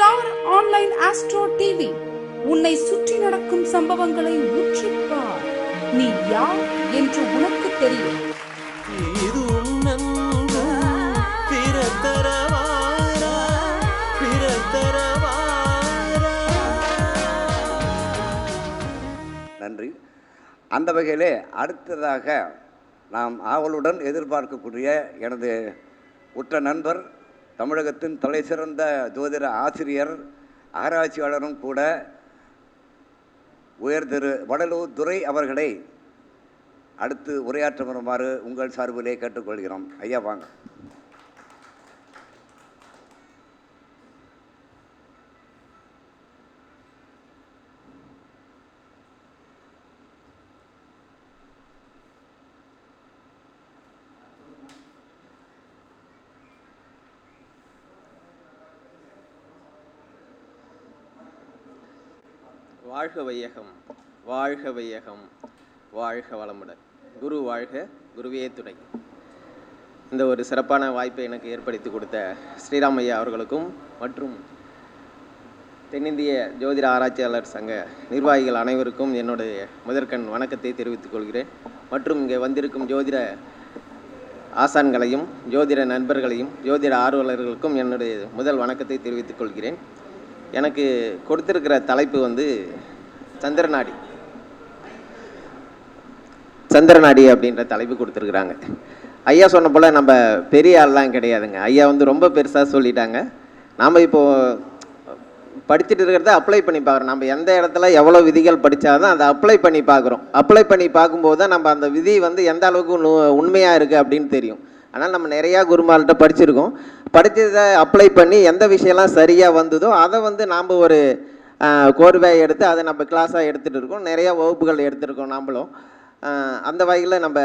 Star online astro TV. உன்னை சுற்றி நடக்கும் சம்பவங்களை உற்றிப்பார் நீ யார் என்று உனக்கு தெரியும். இது உன்னன்பு பிறத்தரவாரா பிறத்தரவாரா. நன்றி. அந்த வகையிலே அடுத்ததாக நாம் ஆவலுடன் எதிர்பார்க்கக்கூடிய எனது உற்ற நண்பர் தமிழகத்தின் தலைசிறந்த ஜோதிட ஆசிரியர் ஆராய்ச்சியாளரும் கூட உயர் திரு வடலூர் துரை அவர்களை அடுத்து உரையாற்ற வருமாறு உங்கள் சார்பிலே கேட்டுக்கொள்கிறோம். ஐயா வாங்க. வாழ்க வையகம் வாழ்க வையகம் வாழ்க வளமுடன். குரு வாழ்க குருவே துணை. இந்த ஒரு சிறப்பான வாய்ப்பை எனக்கு ஏற்படுத்தி கொடுத்த ஸ்ரீராமையா அவர்களுக்கும் மற்றும் தென்னிந்திய ஜோதிட ஆராய்ச்சியாளர் சங்க நிர்வாகிகள் அனைவருக்கும் என்னுடைய முதற்கண் வணக்கத்தை தெரிவித்துக் கொள்கிறேன். மற்றும் இங்கே வந்திருக்கும் ஜோதிட ஆசான்களையும் ஜோதிட நண்பர்களையும் ஜோதிட ஆர்வலர்களுக்கும் என்னுடைய முதல் வணக்கத்தை தெரிவித்துக் கொள்கிறேன். எனக்கு கொடுத்திருக்கிற தலைப்பு வந்து சந்திரநாடி. சந்திரநாடி அப்படின்ற தலைப்பு கொடுத்துருக்குறாங்க. ஐயா சொன்ன போல் நம்ம பெரிய ஆள்லாம் கிடையாதுங்க. ஐயா வந்து ரொம்ப பெருசாக சொல்லிட்டாங்க. நாம் இப்போது படிச்சுட்டு இருக்கிறத அப்ளை பண்ணி பார்க்குறோம். நம்ம எந்த இடத்துல எவ்வளோ விதிகள் படித்தாதான் அதை அப்ளை பண்ணி பார்க்குறோம். அப்ளை பண்ணி பார்க்கும்போது தான் நம்ம அந்த விதி வந்து எந்த அளவுக்கு உண்மையாக இருக்குது அப்படின்னு தெரியும். ஆனால் நம்ம நிறையா குருமால்கிட்ட படிச்சிருக்கோம். படித்ததை அப்ளை பண்ணி எந்த விஷயம்லாம் சரியாக வந்ததோ அதை வந்து நாம் ஒரு கோர்வையை எடுத்து அதை நம்ம கிளாஸாக எடுத்துகிட்டு இருக்கோம். நிறையா வகுப்புகள் எடுத்துருக்கோம் நாமளும் அந்த வகையில் நம்ம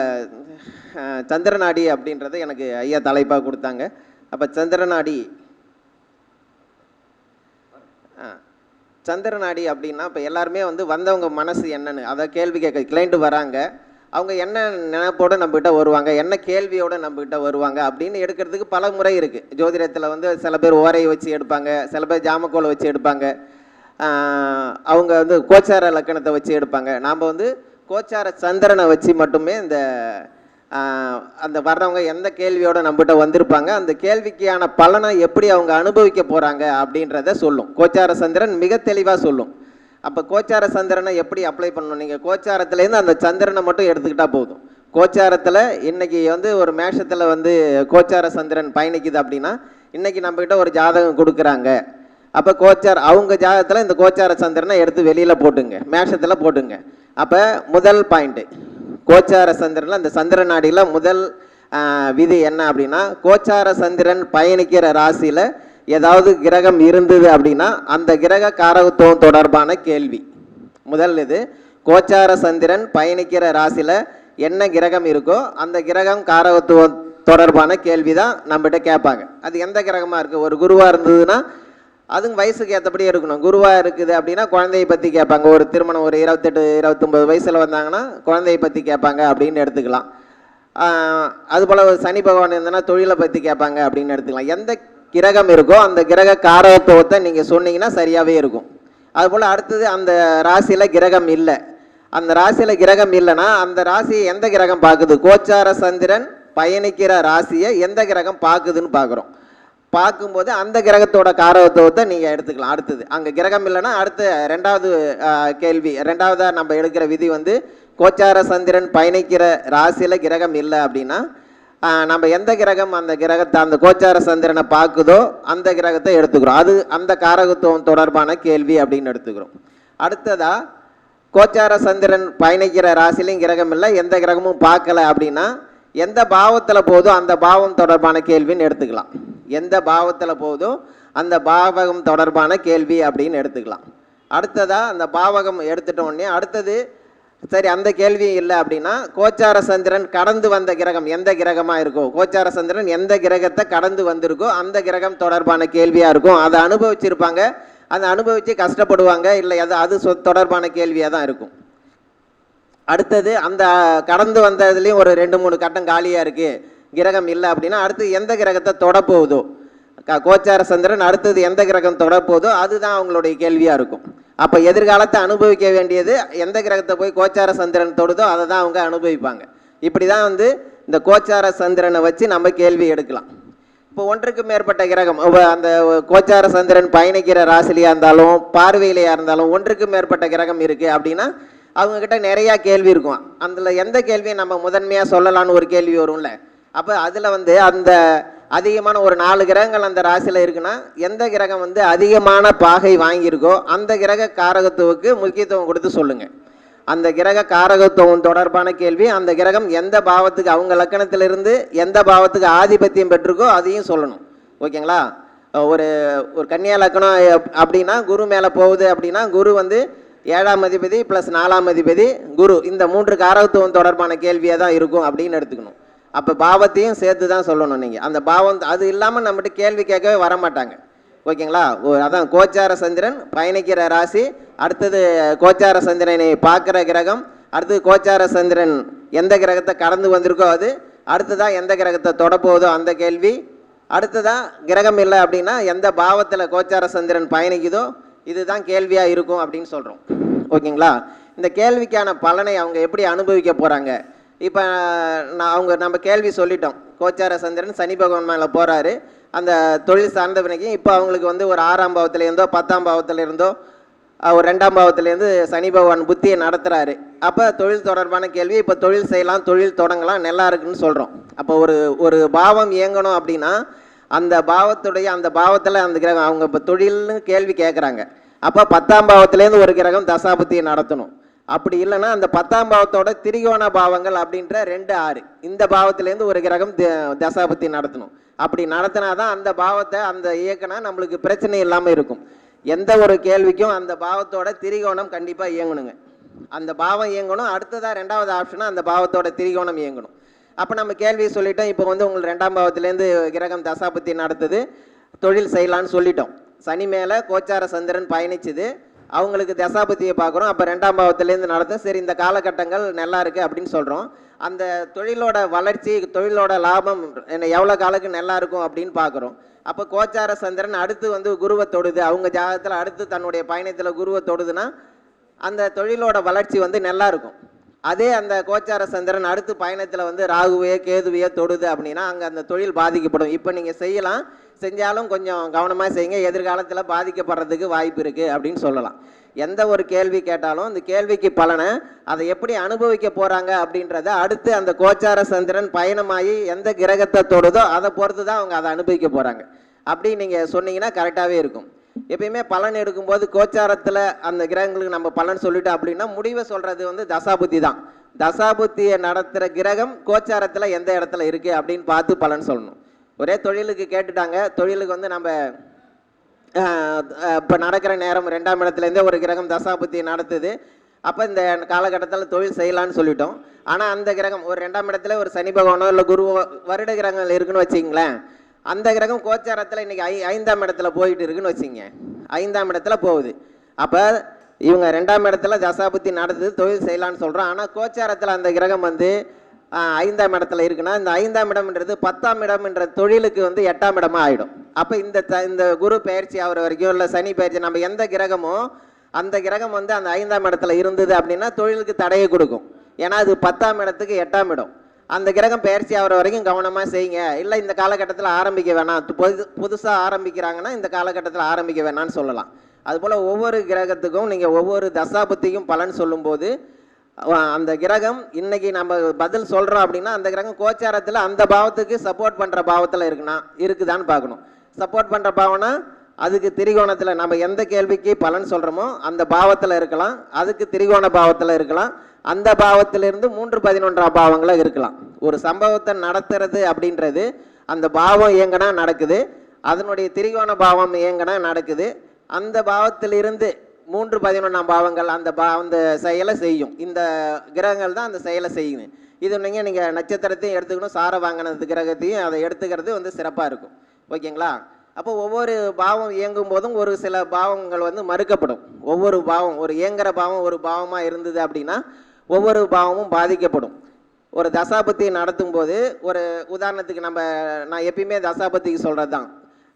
சந்திரநாடி அப்படின்றத எனக்கு ஐயா தலைப்பாக கொடுத்தாங்க. அப்போ சந்திரநாடி சந்திரநாடி அப்படின்னா இப்போ எல்லாருமே வந்து வந்தவங்க மனசு என்னன்னு அதை கேள்வி கேட்க கிளைண்ட்டு வராங்க. அவங்க என்ன நினைப்போடு நம்மக்கிட்ட வருவாங்க என்ன கேள்வியோடு நம்மக்கிட்ட வருவாங்க அப்படின்னு எடுக்கிறதுக்கு பல முறை இருக்குது ஜோதிடத்தில் வந்து சில பேர் ஓரையை வச்சு எடுப்பாங்க சில பேர் ஜாமக்கோலை வச்சு எடுப்பாங்க. அவங்க வந்து கோச்சார லக்கணத்தை வச்சு எடுப்பாங்க. நாம் வந்து கோச்சார சந்திரனை வச்சு மட்டுமே இந்த அந்த வர்றவங்க எந்த கேள்வியோட நம்மகிட்ட வந்திருப்பாங்க அந்த கேள்விக்கான பலனை எப்படி அவங்க அனுபவிக்க போகிறாங்க அப்படின்றத சொல்லும். கோச்சார சந்திரன் மிக தெளிவாக சொல்லும். அப்போ கோச்சார சந்திரனை எப்படி அப்ளை பண்ணணும்? நீங்கள் கோச்சாரத்துலேருந்து அந்த சந்திரனை மட்டும் எடுத்துக்கிட்டால் போதும். கோச்சாரத்தில் இன்றைக்கி வந்து ஒரு மேஷத்தில் வந்து கோச்சார சந்திரன் பயணிக்குது அப்படின்னா இன்றைக்கி நம்மக்கிட்ட ஒரு ஜாதகம் கொடுக்குறாங்க. அப்போ கோச்சார் அவங்க ஜாதகத்தில் இந்த கோச்சார சந்திரனை எடுத்து வெளியில் போட்டுங்க. மேஷத்தில் போட்டுங்க. அப்போ முதல் பாயிண்ட்டு கோச்சார சந்திரனில் அந்த சந்திர நாடியில் முதல் விதி என்ன அப்படின்னா கோச்சார சந்திரன் பயணிக்கிற ராசியில் ஏதாவது கிரகம் இருந்தது அப்படின்னா அந்த கிரக காரகத்துவம் தொடர்பான கேள்வி. முதல் இது கோச்சார சந்திரன் பயணிக்கிற ராசியில் என்ன கிரகம் இருக்கோ அந்த கிரகம் காரகத்துவம் தொடர்பான கேள்வி தான் நம்மகிட்ட கேட்பாங்க. அது எந்த கிரகமாக இருக்குது ஒரு குருவாக இருந்ததுன்னா அதுங்க வயசுக்கு ஏற்றபடி இருக்கணும். குருவாக இருக்குது அப்படின்னா குழந்தையை பற்றி கேட்பாங்க. ஒரு திருமணம் ஒரு இருபத்தெட்டு இருபத்தொம்பது வயசில் வந்தாங்கன்னா குழந்தையை பற்றி கேட்பாங்க அப்படின்னு எடுத்துக்கலாம். அதுபோல் ஒரு சனி பகவான் இருந்தனா தொழிலை பற்றி கேட்பாங்க அப்படின்னு எடுத்துக்கலாம். எந்த கிரகம் இருக்கோ அந்த கிரக காரத்துவத்தை நீங்கள் சொன்னீங்கன்னா சரியாகவே இருக்கும். அதுபோல் அடுத்தது அந்த ராசியில் கிரகம் இல்லை. அந்த ராசியில் கிரகம் இல்லைன்னா அந்த ராசியை எந்த கிரகம் பார்க்குது? கோச்சார சந்திரன் பயணிக்கிற ராசியை எந்த கிரகம் பார்க்குதுன்னு பார்க்குறோம். பார்க்கும்போது அந்த கிரகத்தோட காரகத்துவத்தை நீங்கள் எடுத்துக்கலாம். அடுத்தது அங்கே கிரகம் இல்லைன்னா அடுத்த ரெண்டாவது கேள்வி ரெண்டாவதாக நம்ம எடுக்கிற விதி வந்து கோச்சார சந்திரன் பயணிக்கிற ராசியில் கிரகம் இல்லை அப்படின்னா நம்ம எந்த கிரகம் அந்த கிரகத்தை அந்த கோச்சார சந்திரனை பார்க்குதோ அந்த கிரகத்தை எடுத்துக்கிறோம். அது அந்த காரகத்துவம் தொடர்பான கேள்வி அப்படின்னு எடுத்துக்கிறோம். அடுத்ததா கோச்சார சந்திரன் பயணிக்கிற ராசிலையும் கிரகம் இல்லை எந்த கிரகமும் பார்க்கல அப்படின்னா எந்த பாவத்தில் போதோ அந்த பாவம் தொடர்பான கேள்வின்னு எடுத்துக்கலாம். எந்த பாவத்தில் போதோ அந்த பாவகம் தொடர்பான கேள்வி அப்படின்னு எடுத்துக்கலாம். அடுத்ததாக அந்த பாவகம் எடுத்துட்டோடனே அடுத்தது சரி அந்த கேள்வி இல்லை அப்படின்னா கோச்சார சந்திரன் கடந்து வந்த கிரகம் எந்த கிரகமாக இருக்கோ கோச்சார சந்திரன் எந்த கிரகத்தை கடந்து வந்திருக்கோ அந்த கிரகம் தொடர்பான கேள்வியாக இருக்கும். அதை அனுபவிச்சிருப்பாங்க. அதை அனுபவித்து கஷ்டப்படுவாங்க. இல்லை அது அது தொடர்பான கேள்வியாக தான் இருக்கும். அடுத்தது அந்த கடந்து வந்ததுலேயும் ஒரு ரெண்டு மூணு கட்டம் காலியாக இருக்குது கிரகம் இல்லை அப்படின்னா அடுத்து எந்த கிரகத்தை தொடப்போகுதோ? க- கோச்சார சந்திரன் அடுத்தது எந்த கிரகம் தொடப்போதோ அதுதான் அவங்களுடைய கேள்வியாக இருக்கும். அப்போ எதிர்காலத்தை அனுபவிக்க வேண்டியது எந்த கிரகத்தை போய் கோச்சார சந்திரன் தொடுதோ அதை தான் அவங்க அனுபவிப்பாங்க. இப்படி தான் வந்து இந்த கோச்சார சந்திரனை வச்சு நம்ம கேள்வி எடுக்கலாம். இப்போ ஒன்றுக்கு மேற்பட்ட கிரகம் அந்த கோச்சார சந்திரன் பயணிக்கிற ராசிலியாக இருந்தாலும் பார்வையிலையாக இருந்தாலும் ஒன்றுக்கு மேற்பட்ட கிரகம் இருக்குது அப்படின்னா அவங்கக்கிட்ட நிறையா கேள்வி இருக்கும். அதில் எந்த கேள்வியை நம்ம முதன்மையாக சொல்லலாம்னு ஒரு கேள்வி வரும்ல? அப்போ அதில் வந்து அந்த அதிகமான ஒரு நாலு கிரகங்கள் அந்த ராசியில் இருக்குன்னா எந்த கிரகம் வந்து அதிகமான பாகை வாங்கியிருக்கோ அந்த கிரக காரகத்துவுக்கு முக்கியத்துவம் கொடுத்து சொல்லுங்கள் அந்த கிரக காரகத்துவம் தொடர்பான கேள்வி அந்த கிரகம் எந்த பாவத்துக்கு அவங்க லக்கணத்திலிருந்து எந்த பாவத்துக்கு ஆதிபத்தியம் பெற்றிருக்கோ அதையும் சொல்லணும். ஓகேங்களா? ஒரு ஒரு கன்னியா லக்கணம் அப்படின்னா குரு மேலே போகுது அப்படின்னா குரு வந்து ஏழாம் அதிபதி ப்ளஸ் நாலாம் அதிபதி குரு இந்த மூன்று காரகத்துவம் தொடர்பான கேள்வியாக தான் இருக்கும் அப்படின்னு எடுத்துக்கணும். அப்போ பாவத்தையும் சேர்த்து தான் சொல்லணும் நீங்கள் அந்த பாவம் அது இல்லாமல் நம்மகிட்ட கேள்வி கேட்கவே வர மாட்டாங்க ஓகேங்களா? ஓ அதான் கோச்சார சந்திரன் பயணிக்கிற ராசி. அடுத்தது கோச்சார சந்திரனை பார்க்குற கிரகம். அடுத்தது கோச்சார சந்திரன் எந்த கிரகத்தை கடந்து வந்திருக்கோ அது. அடுத்ததாக எந்த கிரகத்தை தொடப்போகுதோ அந்த கேள்வி. அடுத்ததாக கிரகம் இல்லை அப்படின்னா எந்த பாவத்தில் கோச்சார சந்திரன் பயணிக்குதோ இதுதான் கேள்வியாக இருக்கும் அப்படின்னு சொல்கிறோம் ஓகேங்களா? இந்த கேள்விக்கான பலனை அவங்க எப்படி அனுபவிக்க போகிறாங்க இப்போ நான் அவங்க நம்ம கேள்வி சொல்லிட்டோம். கோச்சார சந்திரன் சனி பகவான் மேலே போகிறாரு அந்த தொழில் சார்ந்த பிணைக்கு இப்போ அவங்களுக்கு வந்து ஒரு ஆறாம் பாவத்தில் இருந்தோ பத்தாம் பாவத்தில் இருந்தோ அவர் ஒரு ரெண்டாம் பாவத்துலேருந்து சனி பகவான் புத்தியை நடத்துகிறாரு அப்போ தொழில் தொடர்பான கேள்வி இப்போ தொழில் செய்யலாம் தொழில் தொடங்கலாம் நல்லா இருக்குன்னு சொல்கிறோம் அப்போ ஒரு ஒரு பாவம் இயங்கணும் அப்படின்னா அந்த பாவத்துடைய அந்த பாவத்தில் அந்த கிரகம் அவங்க இப்போ தொழில்னு கேள்வி கேட்குறாங்க அப்போ பத்தாம் பாவத்துலேருந்து ஒரு கிரகம் தசாபுத்தியை நடத்தணும். அப்படி இல்லைன்னா அந்த பத்தாம் பாவத்தோட திரிகோண பாவங்கள் அப்படின்ற ரெண்டு ஆறு. இந்த பாவத்திலேருந்து ஒரு கிரகம் த- நடத்தணும். அப்படி நடத்தினா தான் அந்த பாவத்தை அந்த இயக்கினா நம்மளுக்கு பிரச்சனை இல்லாமல் இருக்கும். எந்த ஒரு கேள்விக்கும் அந்த பாவத்தோட திரிகோணம் கண்டிப்பாக இயங்கணுங்க. அந்த பாவம் இயங்கணும். அடுத்ததாக ரெண்டாவது ஆப்ஷனாக அந்த பாவத்தோட திரிகோணம் இயங்கணும். அப்போ நம்ம கேள்வி சொல்லிட்டோம். இப்போ வந்து உங்களுக்கு ரெண்டாம் பாவத்திலேருந்து கிரகம் தசாபத்தி நடத்துது. தொழில் செய்யலான்னு சொல்லிட்டோம். சனி மேலே கோச்சார சந்திரன் பயணிச்சுது. அவங்களுக்கு தசாபதியை பார்க்குறோம். அப்போ ரெண்டாம் பாவத்துலேருந்து நடத்தும் சரி இந்த காலகட்டங்கள் நல்லா இருக்குது அப்படின்னு சொல்கிறோம் அந்த தொழிலோட வளர்ச்சி தொழிலோட லாபம் என்ன எவ்வளோ காலக்கு நல்லா இருக்கும் அப்படின்னு பார்க்குறோம். அப்போ கோச்சார சந்திரன் அடுத்து வந்து குருவை தொடுது. அவங்க ஜாதகத்தில் அடுத்து தன்னுடைய பயணத்தில் குருவை தொடுதுன்னா அந்த தொழிலோட வளர்ச்சி வந்து நல்லா இருக்கும். அதே அந்த கோச்சார சந்திரன் அடுத்து பயணத்தில் வந்து ராகுவையோ கேதுவையோ தொடுது அப்படின்னா அங்கே அந்த தொழில் பாதிக்கப்படும். இப்போ நீங்கள் செய்யலாம். செஞ்சாலும் கொஞ்சம் கவனமாக செய்யுங்க. எதிர்காலத்தில் பாதிக்கப்படுறதுக்கு வாய்ப்பு இருக்குது அப்படின்னு சொல்லலாம். எந்த ஒரு கேள்வி கேட்டாலும் இந்த கேள்விக்கு பலனை அதை எப்படி அனுபவிக்க போகிறாங்க அப்படின்றத அடுத்து அந்த கோச்சார சந்திரன் பயணமாகி எந்த கிரகத்தை தொடுதோ அதை பொறுத்து தான் அவங்க அதை அனுபவிக்க போகிறாங்க அப்படி நீங்கள் சொன்னீங்கன்னா கரெக்டாகவே இருக்கும். எப்பயுமே பலன் எடுக்கும்போது கோச்சாரத்தில் அந்த கிரகங்களுக்கு நம்ம பலன் சொல்லிட்டோம் அப்படின்னா முடிவை சொல்கிறது வந்து தசாபுத்தி தான். தசாபுத்தியை நடத்துகிற கிரகம் கோச்சாரத்தில் எந்த இடத்துல இருக்குது அப்படின்னு பார்த்து பலன் சொல்லணும். ஒரே தொழிலுக்கு கேட்டுட்டாங்க. தொழிலுக்கு வந்து நம்ம இப்போ நடக்கிற நேரம் ரெண்டாம் இடத்துலேருந்தே ஒரு கிரகம் தசாபுத்தி நடத்துது. அப்போ இந்த காலகட்டத்தில் தொழில் செய்யலான்னு சொல்லிட்டோம். ஆனால் அந்த கிரகம் ஒரு ரெண்டாம் இடத்துல ஒரு சனி பகவானோ இல்லை குருவோ வருட கிரகங்கள் இருக்குன்னு வச்சிங்களேன் அந்த கிரகம் கோச்சாரத்தில் இன்னைக்கு ஐ ஐந்தாம் இடத்துல போயிட்டு இருக்குன்னு வச்சுங்க. ஐந்தாம் இடத்துல போகுது. அப்போ இவங்க ரெண்டாம் இடத்துல தசாபுத்தி நடந்தது தொழில் செய்யலான்னு சொல்கிறோம் ஆனால் கோச்சாரத்தில் அந்த கிரகம் வந்து ஐந்தாம் இடத்துல இருக்குன்னா இந்த ஐந்தாம் இடம்ன்றது பத்தாம் இடம்ன்ற தொழிலுக்கு வந்து எட்டாம் இடமா ஆகிடும் அப்போ இந்த த இந்த குரு பயிற்சி ஆகிற வரைக்கும் இல்லை சனி பயிற்சி நம்ம எந்த கிரகமோ அந்த கிரகம் வந்து அந்த ஐந்தாம் இடத்துல இருந்தது அப்படின்னா தொழிலுக்கு தடையை கொடுக்கும். ஏன்னா அது பத்தாம் இடத்துக்கு எட்டாம் இடம். அந்த கிரகம் பயிற்சி ஆகிற வரைக்கும் கவனமாக செய்யுங்க. இல்லை இந்த காலகட்டத்தில் ஆரம்பிக்க வேணாம். புது புதுசாக ஆரம்பிக்கிறாங்கன்னா இந்த காலகட்டத்தில் ஆரம்பிக்க வேணாம்னு சொல்லலாம். அதுபோல் ஒவ்வொரு கிரகத்துக்கும் நீங்கள் ஒவ்வொரு தசாபத்திக்கும் பலன் சொல்லும்போது அந்த கிரகம் இன்னைக்கு நம்ம பதில் சொல்கிறோம் அப்படின்னா அந்த கிரகம் கோச்சாரத்தில் அந்த பாவத்துக்கு சப்போர்ட் பண்ணுற பாவத்தில் இருக்குன்னா இருக்குதான்னு பார்க்கணும். சப்போர்ட் பண்ணுற பாவம்னா அதுக்கு திரிகோணத்தில் நம்ம எந்த கேள்விக்கு பலன் சொல்கிறோமோ அந்த பாவத்தில் இருக்கலாம். அதுக்கு திரிகோண பாவத்தில் இருக்கலாம். அந்த பாவத்திலிருந்து மூன்று பதினொன்றாம் பாவங்களாக இருக்கலாம். ஒரு சம்பவத்தை நடத்துறது அப்படின்றது அந்த பாவம் இயங்கினா நடக்குது அதனுடைய திரிகோண பாவம் இயங்கினா நடக்குது அந்த பாவத்திலிருந்து மூன்று பதினொன்றாம் பாவங்கள் அந்த பா அந்த செயலை செய்யும். இந்த கிரகங்கள் தான் அந்த செயலை செய்யும் இது நீங்கள் நீங்கள் நட்சத்திரத்தையும் எடுத்துக்கணும் சாரை வாங்கினது கிரகத்தையும் அதை எடுத்துக்கிறது வந்து சிறப்பாக இருக்கும். ஓகேங்களா? அப்போ ஒவ்வொரு பாவம் இயங்கும் போதும் ஒரு சில பாவங்கள் வந்து மறுக்கப்படும். ஒவ்வொரு பாவம் ஒரு இயங்குற பாவம் ஒரு பாவமாக இருந்தது அப்படின்னா ஒவ்வொரு பாவமும் பாதிக்கப்படும். ஒரு தசாபத்தி நடத்தும் போது ஒரு உதாரணத்துக்கு நம்ம நான் எப்பயுமே தசாபத்திக்கு சொல்கிறது தான்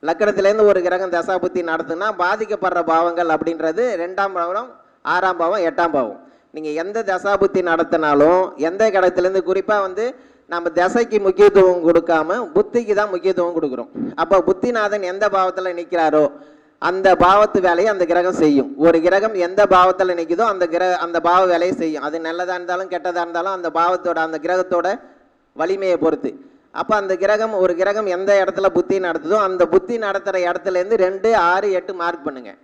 லக்கணத்திலேருந்து ஒரு கிரகம் தசாபத்தி நடத்துனா பாதிக்கப்படுற பாவங்கள் அப்படின்றது ரெண்டாம் பாவம் ஆறாம் பாவம் எட்டாம் பாவம். நீங்கள் எந்த தசாபுத்தி நடத்தினாலும் எந்த கிரகத்திலேருந்து குறிப்பாக வந்து நம்ம தசைக்கு முக்கியத்துவம் கொடுக்காம புத்திக்கு தான் முக்கியத்துவம் கொடுக்குறோம். அப்போ புத்திநாதன் எந்த பாவத்தில் நிற்கிறாரோ அந்த பாவத்து வேலையை அந்த கிரகம் செய்யும். ஒரு கிரகம் எந்த பாவத்தில் நிற்குதோ அந்த கிரக அந்த பாவ வேலையை செய்யும். அது நல்லதாக இருந்தாலும் கெட்டதாக இருந்தாலும் அந்த பாவத்தோட அந்த கிரகத்தோட வலிமையை பொறுத்து. அப்போ அந்த கிரகம் ஒரு கிரகம் எந்த இடத்துல புத்தி நடத்துதோ அந்த புத்தி நடத்துகிற இடத்துலேருந்து ரெண்டு ஆறு எட்டு மார்க் பண்ணுங்கள்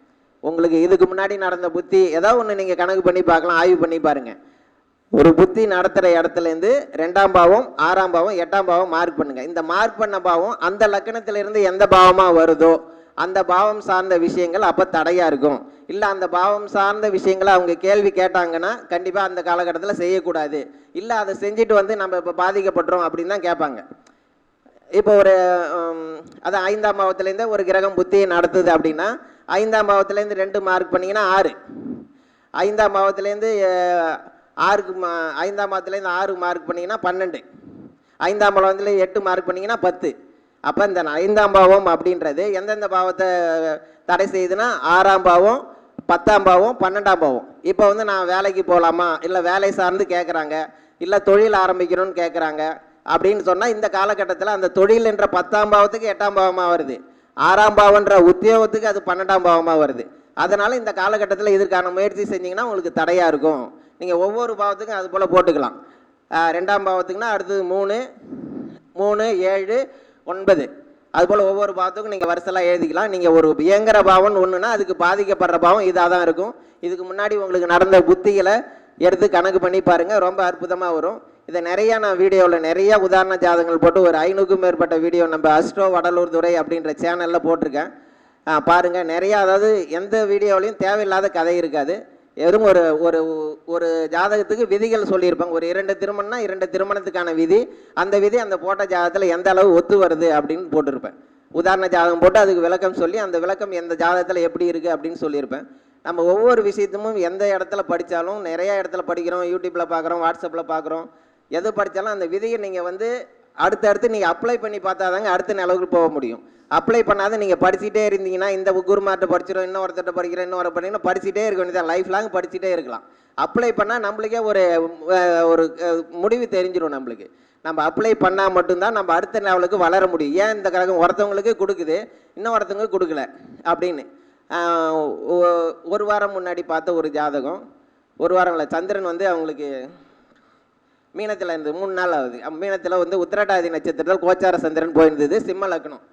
உங்களுக்கு இதுக்கு முன்னாடி நடந்த புத்தி ஏதாவது ஒன்று நீங்கள் கணக்கு பண்ணி பார்க்கலாம் ஆய்வு பண்ணி பாருங்கள் ஒரு புத்தி நடத்துகிற இடத்துலேருந்து ரெண்டாம் பாவம் ஆறாம் பாவம் எட்டாம் பாவம் மார்க் பண்ணுங்கள் இந்த மார்க் பண்ண பாவம் அந்த லக்கணத்திலிருந்து எந்த பாவமாக வருதோ அந்த பாவம் சார்ந்த விஷயங்கள் அப்போ தடையாக இருக்கும். இல்லை அந்த பாவம் சார்ந்த விஷயங்களை அவங்க கேள்வி கேட்டாங்கன்னா கண்டிப்பாக அந்த காலகட்டத்தில் செய்யக்கூடாது. இல்லை அதை செஞ்சுட்டு வந்து நம்ம இப்போ பாதிக்கப்படுறோம் அப்படின்னு தான் கேட்பாங்க. இப்போ ஒரு அது ஐந்தாம் பாவத்துலேருந்து ஒரு கிரகம் புத்தியை நடத்துது அப்படின்னா ஐந்தாம் பாவத்துலேருந்து ரெண்டு மார்க் பண்ணிங்கன்னா ஆறு. ஐந்தாம் பாவத்துலேருந்து ஆறுக்கு மா ஐந்தாம் பாவத்துலேருந்து ஆறு மார்க் பண்ணிங்கன்னா பன்னெண்டு. ஐந்தாம் பாவத்துலேருந்து எட்டு மார்க் பண்ணிங்கன்னா பத்து. அப்போ இந்த ஐந்தாம் பாவம் அப்படின்றது எந்தெந்த பாவத்தை தடை செய்யுதுன்னா ஆறாம் பாவம் பத்தாம் பாவம் பன்னெண்டாம் பாவம். இப்போ வந்து நான் வேலைக்கு போகலாமா இல்லை வேலை சார்ந்து கேட்குறாங்க இல்லை தொழில் ஆரம்பிக்கணும்னு கேட்குறாங்க அப்படின்னு சொன்னால் இந்த காலகட்டத்தில் அந்த தொழில் என்ற பத்தாம் பாவத்துக்கு எட்டாம் பாவமாக வருது. ஆறாம் பாவன்ற உத்தியோகத்துக்கு அது பன்னெண்டாம் பாவமாக வருது. அதனால் இந்த காலகட்டத்தில் இதற்கான முயற்சி செஞ்சிங்கன்னா உங்களுக்கு தடையாக இருக்கும். நீங்கள் ஒவ்வொரு பாவத்துக்கும் அது போல் போட்டுக்கலாம். ரெண்டாம் பாவத்துக்குன்னா அடுத்தது மூணு மூணு ஏழு ஒன்பது. அதுபோல் ஒவ்வொரு பாவத்துக்கும் நீங்கள் வருஷலாம் எழுதிக்கலாம். நீங்கள் ஒரு இயங்குற பாவம்னு ஒன்றுனா அதுக்கு பாதிக்கப்படுற பாவம் இதாக தான் இருக்கும். இதுக்கு முன்னாடி உங்களுக்கு நடந்த புத்திகளை எடுத்து கணக்கு பண்ணி பாருங்கள் ரொம்ப அற்புதமாக வரும். இதை நிறையா நான் வீடியோவில் நிறையா உதாரண ஜாதகங்கள் போட்டு ஒரு ஐநூறுக்கும் மேற்பட்ட வீடியோ நம்ம அஸ்ட்ரோ வடலூர் துறை அப்படின்ற சேனலில் போட்டிருக்கேன். பாருங்கள் நிறையா அதாவது எந்த வீடியோவிலையும் தேவையில்லாத கதை இருக்காது. வெறும் ஒரு ஒரு ஒரு ஜாதகத்துக்கு விதிகள் சொல்லியிருப்பாங்க. ஒரு இரண்டு திருமணம்னா இரண்டு திருமணத்துக்கான விதி. அந்த விதி அந்த போட்ட ஜாதகத்தில் எந்த அளவு ஒத்து வருது அப்படின்னு போட்டிருப்பேன். உதாரண ஜாதகம் போட்டு அதுக்கு விளக்கம் சொல்லி அந்த விளக்கம் எந்த ஜாதகத்தில் எப்படி இருக்குது அப்படின்னு சொல்லியிருப்பேன். நம்ம ஒவ்வொரு விஷயத்தமும் எந்த இடத்துல படித்தாலும் நிறைய இடத்துல படிக்கிறோம் யூடியூப்பில் பார்க்குறோம் வாட்ஸ்அப்பில் பார்க்குறோம் எது படித்தாலும் அந்த விதியை நீங்கள் வந்து அடுத்து அடுத்து நீங்கள் அப்ளை பண்ணி பார்த்தாதாங்க அடுத்த நிலவுக்கு போக முடியும். அப்ளை பண்ணாத நீங்கள் படிச்சுட்டே இருந்தீங்கன்னா இந்த குருமார்ட்ட படிச்சிடும் இன்னும் படிக்கிறோம் படிக்கிறேன் இன்னும் ஒரு படிக்கணும் படிச்சுட்டே இருக்க வேண்டியதான் லைஃப் லாங் படிச்சுட்டே இருக்கலாம். அப்ளை பண்ணால் நம்மளுக்கே ஒரு ஒரு முடிவு தெரிஞ்சிடும் நம்மளுக்கு. நம்ம அப்ளை பண்ணால் மட்டும்தான் நம்ம அடுத்த லெவலுக்கு வளர முடியும். ஏன் இந்த கழகம் ஒருத்தவங்களுக்கு கொடுக்குது இன்னும் ஒருத்தவங்க கொடுக்கல அப்படின்னு. ஒரு வாரம் முன்னாடி பார்த்த ஒரு ஜாதகம். ஒரு வாரம் இல்லை சந்திரன் வந்து அவங்களுக்கு மீனத்தில் இருந்து மூணு நாள் ஆகுது. மீனத்தில் வந்து உத்திரட்டாதி நட்சத்திரத்தில் கோச்சார சந்திரன் போயிருந்தது சிம்ம லக்னம்.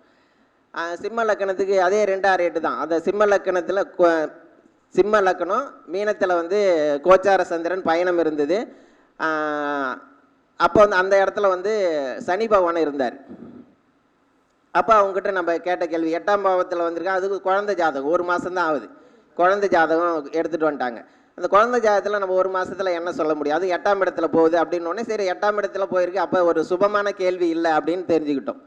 சிம்ம லக்கணத்துக்கு அதே ரெண்டாறு எட்டு தான். அந்த சிம்ம லக்கணத்தில் சிம்ம லக்கணம் மீனத்தில் வந்து கோச்சார சந்திரன் பயணம் இருந்தது. அப்போ வந்து அந்த இடத்துல வந்து சனி பகவான் இருந்தார். அப்போ அவங்ககிட்ட நம்ம கேட்ட கேள்வி எட்டாம் பாவத்தில் வந்திருக்கா அதுக்கு குழந்தை ஜாதகம் ஒரு மாதம் தான் ஆகுது. குழந்தை ஜாதகம் எடுத்துகிட்டு வந்துட்டாங்க. அந்த குழந்தை ஜாதகத்தில் நம்ம ஒரு மாதத்தில் என்ன சொல்ல முடியும்? அது எட்டாம் இடத்துல போகுது அப்படின்னு சரி எட்டாம் இடத்துல போயிருக்கு. அப்போ ஒரு சுபமான கேள்வி இல்லை அப்படின்னு தெரிஞ்சுக்கிட்டோம்.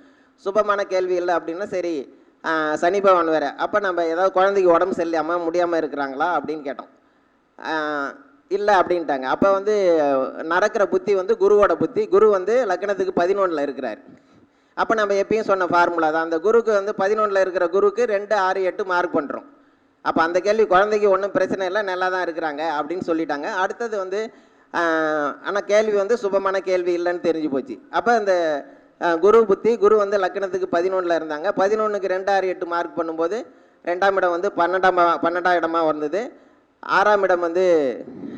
சுபமான கேள்வி இல்லை அப்படின்னா சரி சனி பகவான் வேறு. அப்போ நம்ம ஏதாவது குழந்தைக்கு உடம்பு சரியில்லாமல் முடியாமல் இருக்கிறாங்களா அப்படின்னு கேட்டோம். இல்லை அப்படின்ட்டாங்க. அப்போ வந்து நடக்கிற புத்தி வந்து குருவோட புத்தி. குரு வந்து லக்னத்துக்கு பதினொன்றில் இருக்கிறார். அப்போ நம்ம எப்பயும் சொன்ன ஃபார்முலா தான். அந்த குருக்கு வந்து பதினொன்றில் இருக்கிற குருக்கு ரெண்டு ஆறு எட்டு மார்க் பண்ணுறோம் அப்போ அந்த கேள்வி குழந்தைக்கு ஒன்றும் பிரச்சனை இல்லை நல்லா தான் இருக்கிறாங்க அப்படின்னு சொல்லிட்டாங்க. அடுத்தது வந்து ஆனால் கேள்வி வந்து சுபமான கேள்வி இல்லைன்னு தெரிஞ்சு போச்சு. அப்போ அந்த குரு புத்தி குரு வந்து லக்னத்துக்கு பதினொன்றில் இருந்தாங்க. பதினொன்றுக்கு ரெண்டாறு எட்டு மார்க் பண்ணும்போது ரெண்டாம் இடம் வந்து பன்னெண்டாம் பன்னெண்டாம் இடமா வந்தது. ஆறாம் இடம் வந்து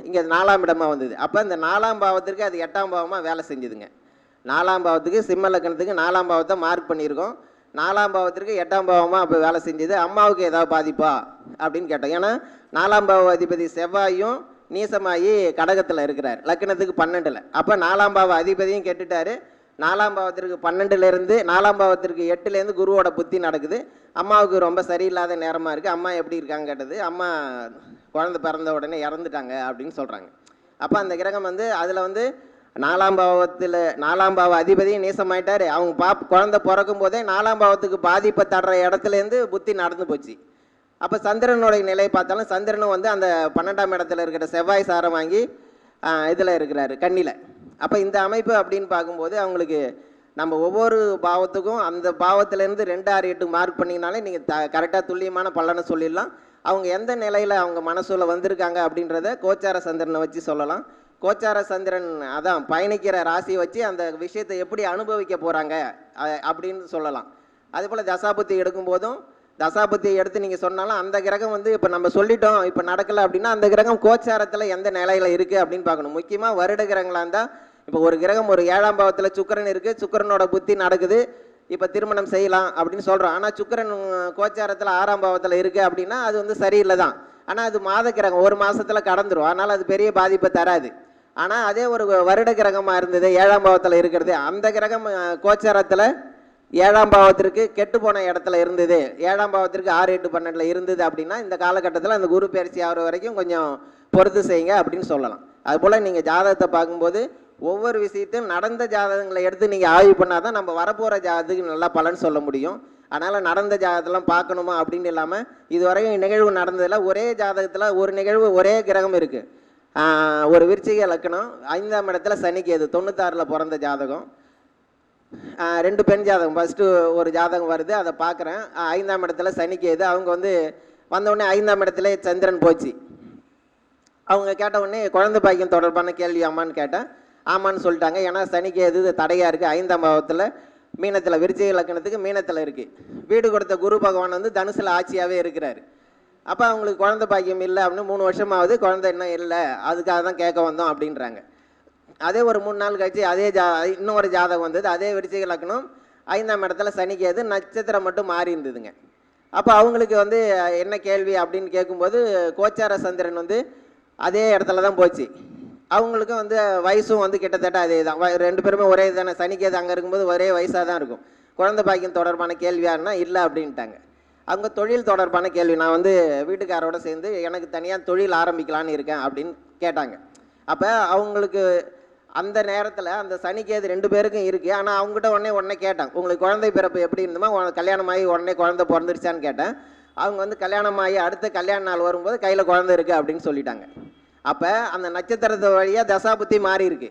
இங்கே நாலாம் இடமா வந்தது. அப்போ இந்த நாலாம் பாவத்திற்கு அது எட்டாம் பாவமாக வேலை செஞ்சுதுங்க. நாலாம் பாவத்துக்கு சிம்ம லக்கணத்துக்கு நாலாம் பாவத்தை மார்க் பண்ணியிருக்கோம். நாலாம் பாவத்திற்கு எட்டாம் பாவமாக அப்போ வேலை செஞ்சது? அம்மாவுக்கு ஏதாவது பாதிப்பா? அப்படின்னு கேட்டோம். ஏன்னா நாலாம் பாவ அதிபதி செவ்வாயும் நீசமாகி கடகத்தில் இருக்கிறார். லக்னத்துக்கு பன்னெண்டில். அப்போ நாலாம் பாவ அதிபதியும் கேட்டுட்டாரு. நாலாம் பாவத்திற்கு பன்னெண்டுலேருந்து நாலாம் பாவத்திற்கு எட்டுலேருந்து குருவோட புத்தி நடக்குது. அம்மாவுக்கு ரொம்ப சரியில்லாத நேரமாக இருக்குது அம்மா எப்படி இருக்காங்க கேட்டது. அம்மா குழந்தை பிறந்த உடனே இறந்துட்டாங்க அப்படின்னு சொல்கிறாங்க அப்போ அந்த கிரகம் வந்து அதில் வந்து நாலாம் பாவத்தில் நாலாம் பாவ அதிபதியும் நீசமாயிட்டார். அவங்க பாப் குழந்தை பிறக்கும் போதே நாலாம் பாவத்துக்கு பாதிப்பை தடுற இடத்துலேருந்து புத்தி நடந்து போச்சு. அப்போ சந்திரனுடைய நிலையை பார்த்தாலும் சந்திரனும் வந்து அந்த பன்னெண்டாம் இடத்துல இருக்கிற செவ்வாய் சாரம் வாங்கி இதில் இருக்கிறாரு கண்ணியில் அப்போ இந்த அமைப்பு அப்படின்னு பார்க்கும்போது அவங்களுக்கு நம்ம ஒவ்வொரு பாவத்துக்கும் அந்த பாவத்திலேருந்து ரெண்டு ஆறு எட்டு மார்க் பண்ணிங்கனாலே நீங்கள் த கரெக்டாக துல்லியமான பலனை சொல்லிடலாம். அவங்க எந்த நிலையில் அவங்க மனசுல வந்திருக்காங்க அப்படின்றத கோச்சார சந்திரனை வச்சு சொல்லலாம். கோச்சார சந்திரன் அதான் பயணிக்கிற ராசியை வச்சு அந்த விஷயத்தை எப்படி அனுபவிக்க போகிறாங்க அப்படின்னு சொல்லலாம். அதுபோல் தசாபுத்தி எடுக்கும்போதும் தசாபுத்தி எடுத்து நீங்கள் சொன்னாலும் அந்த கிரகம் வந்து இப்போ நம்ம சொல்லிட்டோம் இப்போ நடக்கலை அப்படின்னா அந்த கிரகம் கோச்சாரத்தில் எந்த நிலையில் இருக்குது அப்படின்னு பார்க்கணும். முக்கியமாக வருட கிரகங்களாக இருந்தால் இப்போ ஒரு கிரகம் ஒரு ஏழாம் பாவத்தில் சுக்கிரன் இருக்குது சுக்கிரனோட புத்தி நடக்குது இப்போ திருமணம் செய்யலாம் அப்படின்னு சொல்கிறோம் ஆனால் சுக்கரன் கோச்சாரத்தில் ஆறாம் பாவத்தில் இருக்குது அப்படின்னா அது வந்து சரியில்லை தான் ஆனால் அது மாத கிரகம் ஒரு மாதத்தில் கடந்துடும் அதனால் அது பெரிய பாதிப்பை தராது. ஆனால் அதே ஒரு வருட கிரகமாக இருந்தது ஏழாம் பாவத்தில் இருக்கிறது. அந்த கிரகம் கோச்சாரத்தில் ஏழாம் பாவத்திற்கு கெட்டு போன இடத்துல இருந்தது. ஏழாம் பாவத்திற்கு ஆறு எட்டு பன்னெண்டில் இருந்தது அப்படின்னா இந்த காலகட்டத்தில் அந்த குரு பயிற்சி ஆகிற வரைக்கும் கொஞ்சம் பொறுத்து செய்யுங்க அப்படின்னு சொல்லலாம். அதுபோல் நீங்கள் ஜாதகத்தை பார்க்கும்போது ஒவ்வொரு விஷயத்தையும் நடந்த ஜாதகங்களை எடுத்து நீங்கள் ஆய்வு பண்ணால் தான் நம்ம வரப்போகிற ஜாதகத்துக்கு நல்லா பலன் சொல்ல முடியும். அதனால் நடந்த ஜாதகத்தெல்லாம் பார்க்கணுமா அப்படின்னு இல்லாமல் இதுவரையும் நிகழ்வு நடந்ததில் ஒரே ஜாதகத்தில் ஒரு நிகழ்வு ஒரே கிரகம் இருக்குது ஒரு விருச்சிக லக்கணம் ஐந்தாம் இடத்துல சனிக்கேது தொண்ணூத்தாறில் பிறந்த ஜாதகம். ரெண்டு பெண் ஜாதகம். ஃபஸ்ட்டு ஒரு ஜாதகம் வருது அதை பார்க்குறேன். ஐந்தாம் இடத்துல சனிக்கேது அவங்க வந்து வந்தவுடனே ஐந்தாம் இடத்துல சந்திரன் போச்சு. அவங்க கேட்ட உடனே குழந்தை பாக்கியம் தொடர்பான கேள்வி ஆமான்னு கேட்டேன். ஆமான்னு சொல்லிட்டாங்க. ஏன்னா சனிக்கு எது தடையாக இருக்குது ஐந்தாம் பாவத்தில் மீனத்தில் விருச்சிக லக்கணத்துக்கு மீனத்தில் இருக்குது வீடு கொடுத்த குரு பகவான் வந்து தனுசில் ஆட்சியாகவே இருக்கிறாரு. அப்போ அவங்களுக்கு குழந்த பாக்கியம் இல்லை அப்படின்னு மூணு வருஷமாவது குழந்தை இன்னும் இல்லை அதுக்காக தான் கேட்க வந்தோம் அப்படின்றாங்க. அதே ஒரு மூணு நாள் கழிச்சு அதே ஜா இன்னொரு ஜாதகம் வந்தது அதே விருச்சிக லக்னம் ஐந்தாம் இடத்துல சனிக்கேது நட்சத்திரம் மட்டும் மாறி இருந்ததுங்க. அப்போ அவங்களுக்கு வந்து என்ன கேள்வி அப்படின்னு கேட்கும்போது கோச்சார சந்திரன் வந்து அதே இடத்துல தான் போச்சு. அவங்களுக்கும் வந்து வயசும் வந்து கிட்டத்தட்ட அதே தான். வ- ரெண்டு பேருமே ஒரே தானே சனிக்கேது அங்கே இருக்கும்போது ஒரே வயசாக தான் இருக்கும். குழந்தை பாக்கியம் தொடர்பான கேள்வியாருன்னா இல்லை அப்படின்ட்டாங்க. அவங்க தொழில் தொடர்பான கேள்வி. நான் வந்து வீட்டுக்காரோட சேர்ந்து எனக்கு தனியாக தொழில் ஆரம்பிக்கலான்னு இருக்கேன் அப்படின்னு கேட்டாங்க. அப்போ அவங்களுக்கு அந்த நேரத்தில் அந்த சனிக்கேது ரெண்டு பேருக்கும் இருக்குது ஆனால் அவங்ககிட்ட உடனே உடனே கேட்டேன். உங்களுக்கு குழந்தை பிறப்பு எப்படி இருந்தமோ உனக்கு கல்யாணம் ஆகி உடனே குழந்தை பிறந்துருச்சான்னு கேட்டேன். அவங்க வந்து கல்யாணம் ஆகி அடுத்த கல்யாண நாள் வரும்போது கையில் குழந்தை இருக்குது அப்படின்னு சொல்லிட்டாங்க. அப்போ அந்த நட்சத்திரத்து வழியாக தசாபுத்தி மாறி இருக்கு.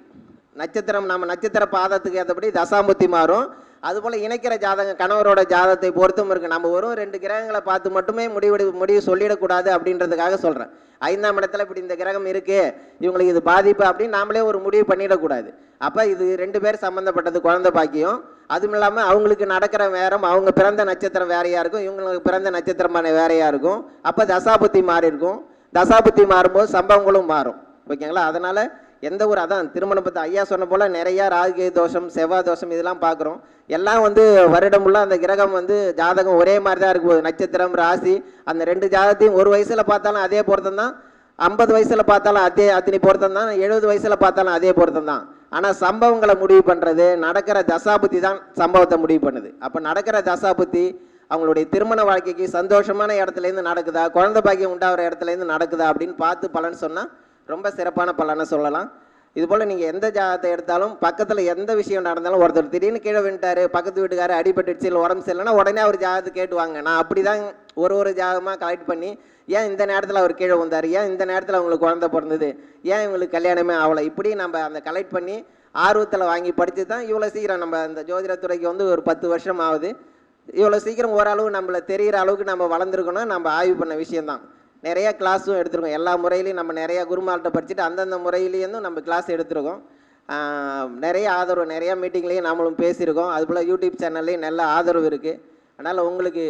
நட்சத்திரம் நம்ம நட்சத்திர பாதத்துக்கு ஏற்றபடி தசாபுத்தி மாறும். அதுபோல் இணைக்கிற ஜாதகம் கணவரோட ஜாதகத்தை பொறுத்தும் இருக்குது நம்ம வெறும் ரெண்டு கிரகங்களை பார்த்து மட்டுமே முடிவு முடிவு சொல்லிடக்கூடாது அப்படின்றதுக்காக சொல்கிறேன் ஐந்தாம் இடத்துல இப்படி இந்த கிரகம் இருக்குது இவங்களுக்கு இது பாதிப்பு அப்படின்னு நாமளே ஒரு முடிவு பண்ணிடக்கூடாது. அப்போ இது ரெண்டு பேர் சம்மந்தப்பட்டது குழந்தை பாக்கியம். அதுவும் இல்லாமல் அவங்களுக்கு நடக்கிற நேரம் அவங்க பிறந்த நட்சத்திரம் வேறையாக இருக்கும் இவங்களுக்கு பிறந்த நட்சத்திரமான வேறையாக இருக்கும். அப்போ தசாபுத்தி மாறி இருக்கும் தசாபுத்தி மாறும்போது சம்பவங்களும் மாறும். ஓகேங்களா? அதனால் எந்த ஒரு அதான் திருமணம் பற்றி ஐயா சொன்ன போல் நிறையா ராகு தோஷம் செவ்வாய் தோஷம் இதெல்லாம் பார்க்குறோம். எல்லாம் வந்து வருடமுள்ள அந்த கிரகம் வந்து ஜாதகம் ஒரே மாதிரி தான் இருக்கு நட்சத்திரம் ராசி அந்த ரெண்டு ஜாதகத்தையும் ஒரு வயசில் பார்த்தாலும் அதே பொருத்தம் தான். ஐம்பது வயசில் பார்த்தாலும் அதே அத்தனை பொருத்தம் தான். எழுபது வயசில் பார்த்தாலும் அதே பொருத்தம் தான். ஆனால் சம்பவங்களை முடிவு பண்ணுறது நடக்கிற தசாபுத்தி தான் சம்பவத்தை முடிவு பண்ணுது. அப்போ நடக்கிற தசாபுத்தி அவங்களுடைய திருமண வாழ்க்கைக்கு சந்தோஷமான இடத்துலேருந்து நடக்குதா குழந்தை பாக்கியம் உண்டாகிற இடத்துலேருந்து நடக்குதா அப்படின்னு பார்த்து பலன் சொன்னால் ரொம்ப சிறப்பான பலனை சொல்லலாம். இது போல் நீங்கள் எந்த ஜாதகத்தை எடுத்தாலும் பக்கத்தில் எந்த விஷயம் நடந்தாலும் ஒருத்தர் திடீர்னு கீழே விட்டாரு பக்கத்து வீட்டுக்காரு அடிபட்டுச்சு இல்லை உடம்பு சரியில்லைனா உடனே அவர் ஜாதகத்தை கேட்டுவாங்க நான் அப்படி தான் ஒரு ஒரு ஜாதகமாக கலெக்ட் பண்ணி ஏன் இந்த நேரத்தில் அவர் கீழே வந்தார் ஏன் இந்த நேரத்தில் அவங்களுக்கு குழந்தை பிறந்தது? ஏன் இவங்களுக்கு கல்யாணமே ஆகலை? இப்படி நம்ம அந்த கலெக்ட் பண்ணி ஆர்வத்தில் வாங்கி படித்து தான் இவ்வளோ சீக்கிரம் நம்ம அந்த ஜோதிடத்துறைக்கு வந்து ஒரு பத்து வருஷம் ஆகுது. இவ்வளோ சீக்கிரம் ஓரளவு நம்மள தெரிகிற அளவுக்கு நம்ம வளர்ந்துருக்கணும். நம்ம ஆய்வு பண்ண விஷயம்தான். நிறையா கிளாஸும் எடுத்திருக்கோம். எல்லா முறையிலையும் நம்ம நிறையா குருமார்கிட்ட படிச்சுட்டு அந்தந்த முறையிலேருந்தும் நம்ம கிளாஸ் எடுத்திருக்கோம். நிறைய ஆதரவு நிறையா மீட்டிங்லேயும் நாமளும் பேசியிருக்கோம். அதுபோல் யூடியூப் சேனல்லையும் நல்ல ஆதரவு இருக்குது அதனால் உங்களுக்கு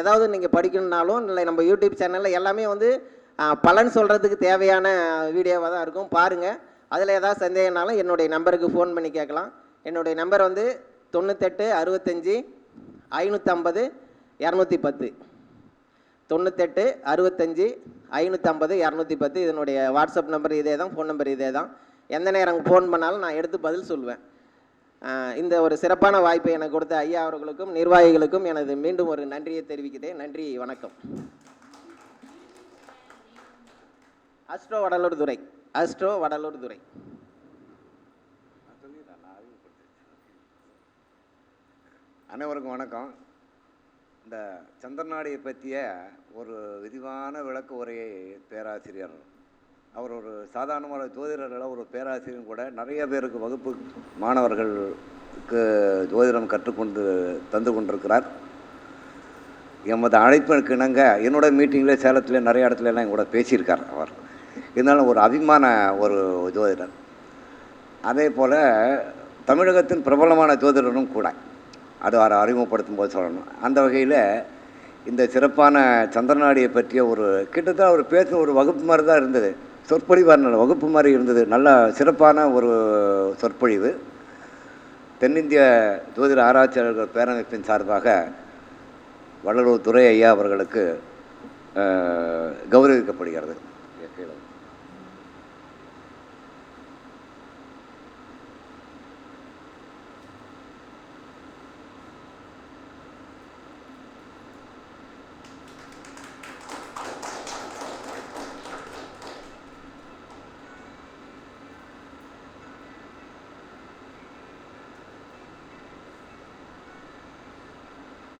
ஏதாவது நீங்கள் படிக்கணுன்னாலும் இல்லை நம்ம யூடியூப் சேனலில் எல்லாமே வந்து பலன் சொல்கிறதுக்கு தேவையான வீடியோவாக தான் இருக்கும். பாருங்கள் அதில் ஏதாவது சந்தேகம்னாலும் என்னுடைய நம்பருக்கு ஃபோன் பண்ணி கேட்கலாம். என்னுடைய நம்பர் வந்து தொண்ணூத்தெட்டு அறுபத்தஞ்சி ஐநூற்றம்பது இரநூத்தி பத்து. தொண்ணூத்தெட்டு அறுபத்தஞ்சி ஐநூற்றம்பது இரநூத்தி பத்து இதனுடைய வாட்ஸ்அப் நம்பர் இதே தான் ஃபோன் நம்பர் இதே தான் எந்த நேரம் ஃபோன் பண்ணாலும் நான் எடுத்து பதில் சொல்லுவேன் இந்த ஒரு சிறப்பான வாய்ப்பை எனக்கு கொடுத்த ஐயா அவர்களுக்கும் நிர்வாகிகளுக்கும் எனது மீண்டும் ஒரு நன்றியை தெரிவிக்கிறேன். நன்றி வணக்கம். அஸ்ட்ரோ வடலூர் துறை. அஸ்ட்ரோ வடலூர் துறை. அனைவருக்கும் வணக்கம். இந்த சந்திரநாடியை பற்றிய ஒரு விரிவான விளக்க உரையை பேராசிரியர் அவர் ஒரு சாதாரணமான ஜோதிடர்கள ஒரு பேராசிரியரும் கூட நிறைய பேருக்கு வகுப்பு மாணவர்களுக்கு ஜோதிடம் கற்றுக்கொண்டு தந்து கொண்டிருக்கிறார். எமது அழைப்பிற்கு இணங்க என்னோட மீட்டிங்கில் சேலத்தில் நிறைய இடத்துல எல்லாம் என் கூட பேசியிருக்கார் அவர். இருந்தாலும் ஒரு அபிமான ஒரு ஜோதிடர். அதே போல் தமிழகத்தின் பிரபலமான ஜோதிடரும் கூட. அதை அவரை அறிமுகப்படுத்தும் போது சொல்லணும். அந்த வகையில் இந்த சிறப்பான சந்திரநாடியை பற்றிய ஒரு கிட்டத்தட்ட அவர் பேசின ஒரு வகுப்பு மாதிரி தான் இருந்தது. சொற்பொழிவாக இருந்தது வகுப்பு மாதிரி இருந்தது. நல்ல சிறப்பான ஒரு சொற்பொழிவு. தென்னிந்திய ஜோதிட ஆராய்ச்சியாளர்கள் பேரமைப்பின் சார்பாக வள்ளலூர் துறை ஐயா அவர்களுக்கு கௌரவிக்கப்படுகிறது.